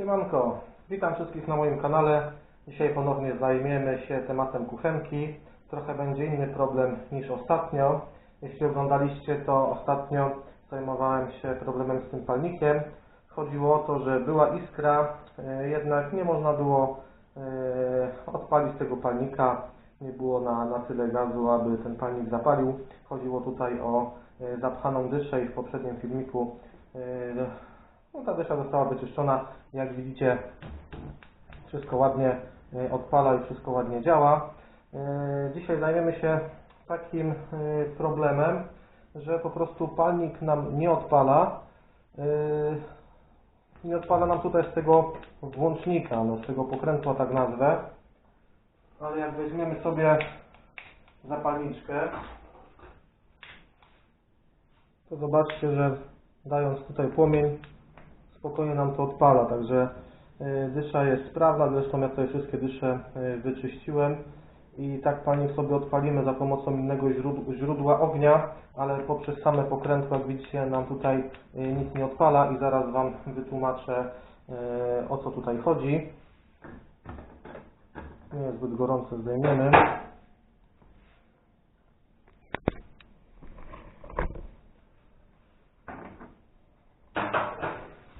Siemanko, witam wszystkich na moim kanale. Dzisiaj ponownie zajmiemy się tematem kuchenki. Trochę będzie inny problem niż ostatnio. Jeśli oglądaliście, to ostatnio zajmowałem się problemem z tym palnikiem. Chodziło o to, że była iskra, e, jednak nie można było e, odpalić tego palnika. Nie było na, na tyle gazu, aby ten palnik zapalił. Chodziło tutaj o e, zapchaną dyszę i w poprzednim filmiku no, ta dysza została wyczyszczona. Jak widzicie, wszystko ładnie e, odpala i wszystko ładnie działa. E, Dzisiaj zajmiemy się takim e, problemem, że po prostu palnik nam nie odpala. Nie odpala nam tutaj z tego włącznika, no z tego pokrętła tak nazwę. Ale jak weźmiemy sobie zapalniczkę, to zobaczcie, że dając tutaj płomień, spokojnie nam to odpala, także y, dysza jest sprawna, zresztą ja tutaj wszystkie dysze y, wyczyściłem i tak palnik sobie odpalimy za pomocą innego źródła, ognia, ale poprzez same pokrętła, jak widzicie, nam tutaj y, nic nie odpala i zaraz Wam wytłumaczę o co tutaj chodzi. Nie jest zbyt gorąco, zdejmiemy.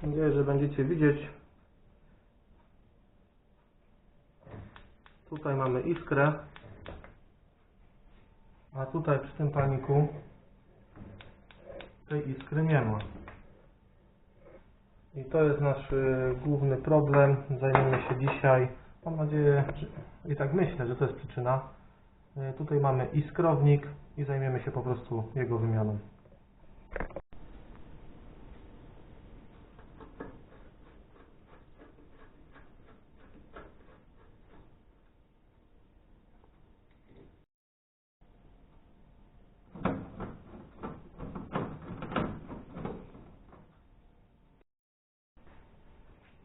Mam nadzieję, że będziecie widzieć. Tutaj mamy iskrę, a tutaj przy tym palniku tej iskry nie ma. I to jest nasz y, główny problem. Zajmiemy się dzisiaj. Mam nadzieję, i tak myślę, że to jest przyczyna. Y, tutaj mamy iskrownik i zajmiemy się po prostu jego wymianą.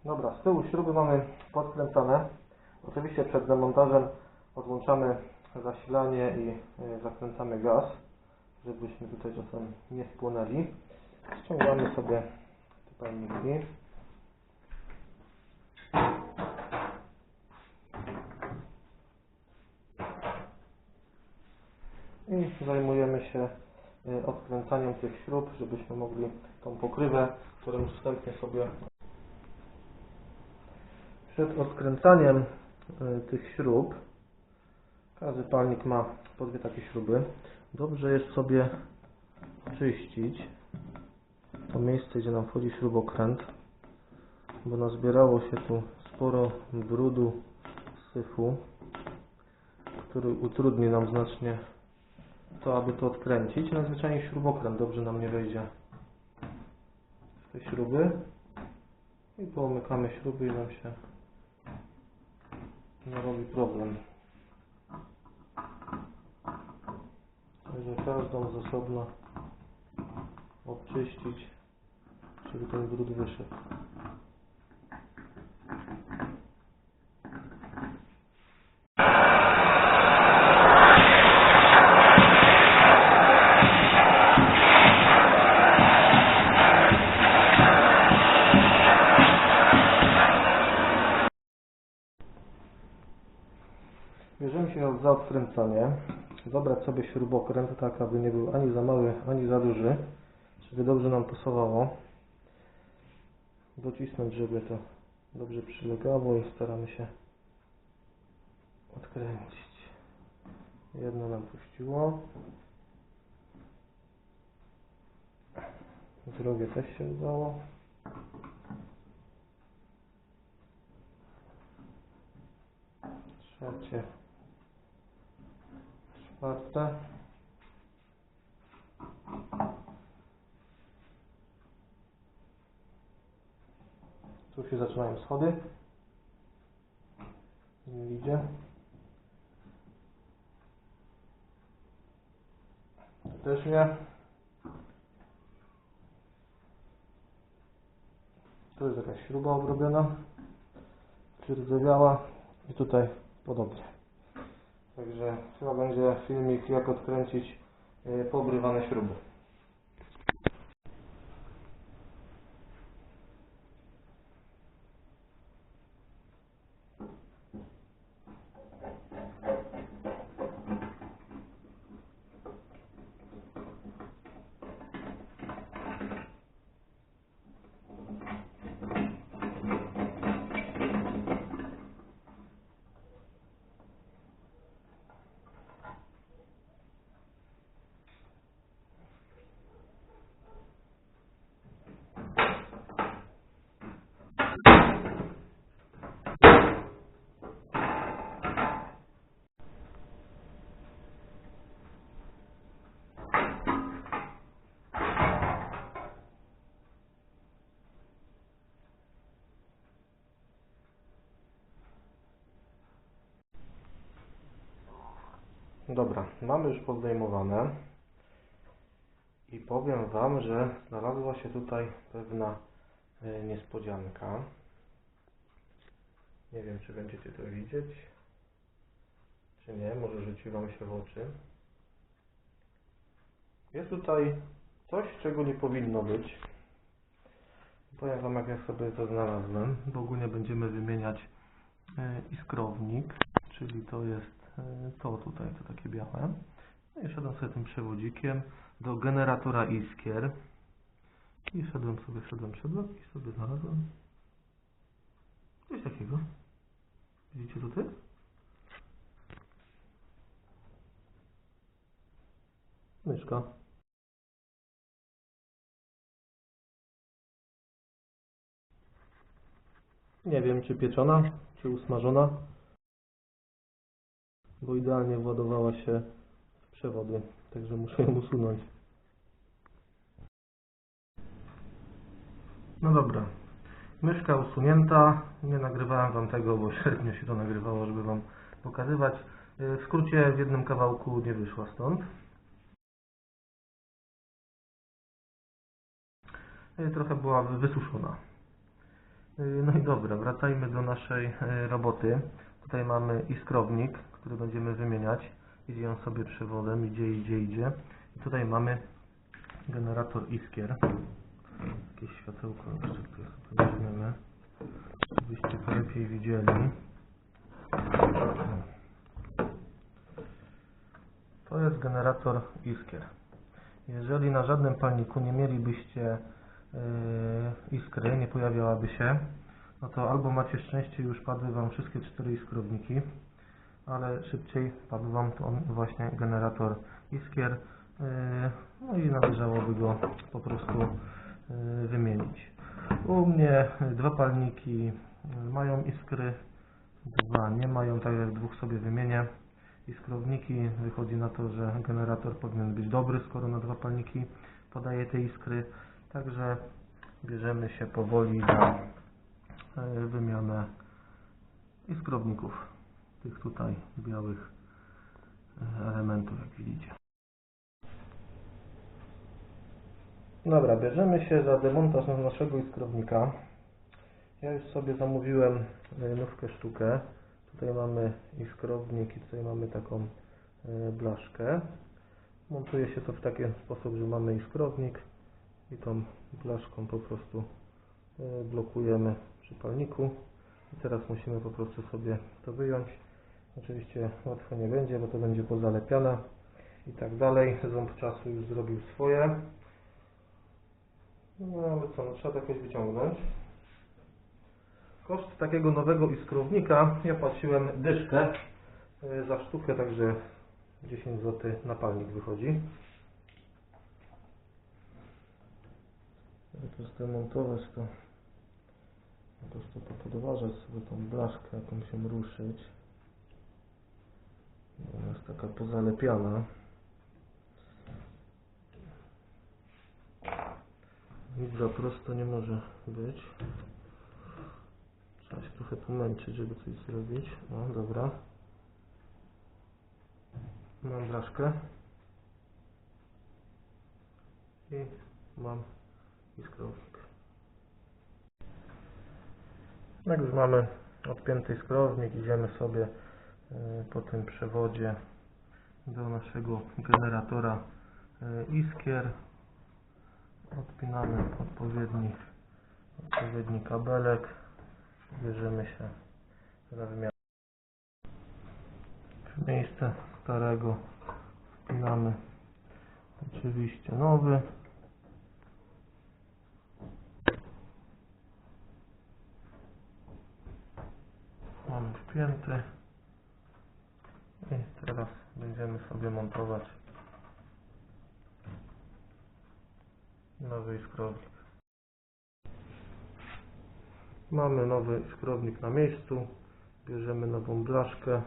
Dobra, z tyłu śruby mamy podkręcane. Oczywiście przed demontażem odłączamy zasilanie i y, zakręcamy gaz, żebyśmy tutaj czasem nie spłonęli. Ściągamy sobie te palniki. I zajmujemy się y, odkręcaniem tych śrub, żebyśmy mogli tą pokrywę, którą już wstępnie sobie przed odkręcaniem y, tych śrub, każdy palnik ma po dwie takie śruby, dobrze jest sobie czyścić to miejsce, gdzie nam wchodzi śrubokręt, bo nazbierało się tu sporo brudu, syfu, który utrudni nam znacznie to, aby to odkręcić. Nadzwyczajnie śrubokręt dobrze nam nie wejdzie w te śruby i połamykamy śruby i nam się nie robi problem. Także każdą z osobna obczyścić, żeby ten brud wyszedł. Za odkręcanie. Dobrać sobie śrubokręt tak, aby nie był ani za mały, ani za duży, żeby dobrze nam pasowało. Docisnąć, żeby to dobrze przylegało i staramy się odkręcić. Jedno nam puściło. Drugie też się udało. Trzecie. Czwarte. Tu się zaczynają schody. Nie idzie. Też nie. Tu jest jakaś śruba obrobiona. Przyrzewiała. I tutaj podobnie. Także chyba będzie filmik jak odkręcić yy, poobrywane śruby. Dobra, mamy już pozdejmowane i powiem Wam, że znalazła się tutaj pewna e, niespodzianka. Nie wiem, czy będziecie to widzieć, czy nie, może rzuci Wam się w oczy. Jest tutaj coś, czego nie powinno być. Powiem Wam, jak ja sobie to znalazłem, bo ogólnie będziemy wymieniać e, iskrownik, czyli to jest to tutaj, to takie białe. No i szedłem sobie tym przewodzikiem do generatora iskier. I szedłem sobie, szedłem, szedłem i sobie znalazłem coś takiego. Widzicie tutaj? Myszka. Nie wiem, czy pieczona, czy usmażona, bo idealnie władowała się w przewody, także muszę ją usunąć. No dobra, myszka usunięta, nie nagrywałem Wam tego, bo średnio się to nagrywało, żeby Wam pokazywać. Yy, W skrócie w jednym kawałku nie wyszła stąd. Yy, Trochę była wysuszona. Yy, No i dobra, wracajmy do naszej roboty. Tutaj mamy iskrownik, który będziemy wymieniać. Idzie on sobie przewodem, idzie, idzie, idzie. I tutaj mamy generator iskier. Jakieś światełko jeszcze tutaj sobie weźmiemy, żebyście to lepiej widzieli. To jest generator iskier. Jeżeli na żadnym palniku nie mielibyście yy, iskry, nie pojawiałaby się, no to albo macie szczęście już padły Wam wszystkie cztery iskrowniki, ale szybciej padł Wam to właśnie generator iskier, yy, no i należałoby go po prostu yy, wymienić. U mnie dwa palniki yy, mają iskry, dwa nie mają, tak jak dwóch sobie wymienię. Iskrowniki wychodzi na to, że generator powinien być dobry, skoro na dwa palniki podaje te iskry. Także bierzemy się powoli za wymianę iskrowników, tych tutaj białych e, elementów, jak widzicie. Dobra, bierzemy się za demontaż naszego iskrownika. Ja już sobie zamówiłem e, nówkę sztukę. Tutaj mamy iskrownik i tutaj mamy taką e, blaszkę. Montuje się to w taki sposób, że mamy iskrownik i tą blaszką po prostu e, blokujemy przy palniku. I teraz musimy po prostu sobie to wyjąć. Oczywiście łatwo nie będzie, bo to będzie pozalepiane i tak dalej. Ząb czasu już zrobił swoje. No ale co, no, trzeba to jakoś wyciągnąć. Koszt takiego nowego iskrownika ja płaciłem dyszkę y, za sztukę, także 10 zł na palnik wychodzi. Jak to zdemontować, to prostu to podważać sobie tą blaszkę, jakąś ją ruszyć. Ona jest taka pozalepiana. Nic za prosto nie może być. Trzeba się trochę pomęczyć, żeby coś zrobić. No, dobra. Mam blaszkę. I mam iskrownik. Jak już mamy odpięty skrownik, idziemy sobie e, po tym przewodzie do naszego generatora e, iskier. Odpinamy odpowiedni, odpowiedni kabelek. Bierzemy się za wymianę. W miejsce starego wpinamy oczywiście nowy. Mamy wpięty. I teraz będziemy sobie montować nowy iskrownik. Mamy nowy skrownik na miejscu. Bierzemy nową blaszkę.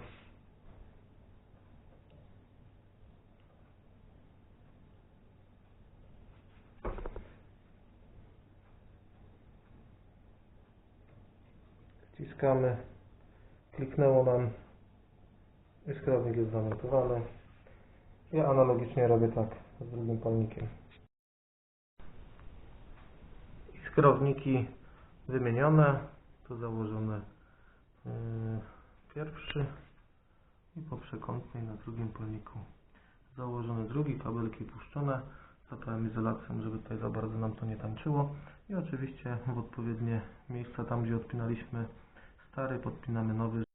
Wciskamy. Kliknęło nam. i Skrownik jest zamontowany. Ja analogicznie robię tak z drugim palnikiem. I skrowniki wymienione. Tu założony yy, pierwszy i po przekątnej na drugim palniku założony drugi, kabelki puszczone zapałem izolacją, żeby tutaj za bardzo nam to nie tańczyło i oczywiście w odpowiednie miejsca, tam gdzie odpinaliśmy stary, podpinamy nowy,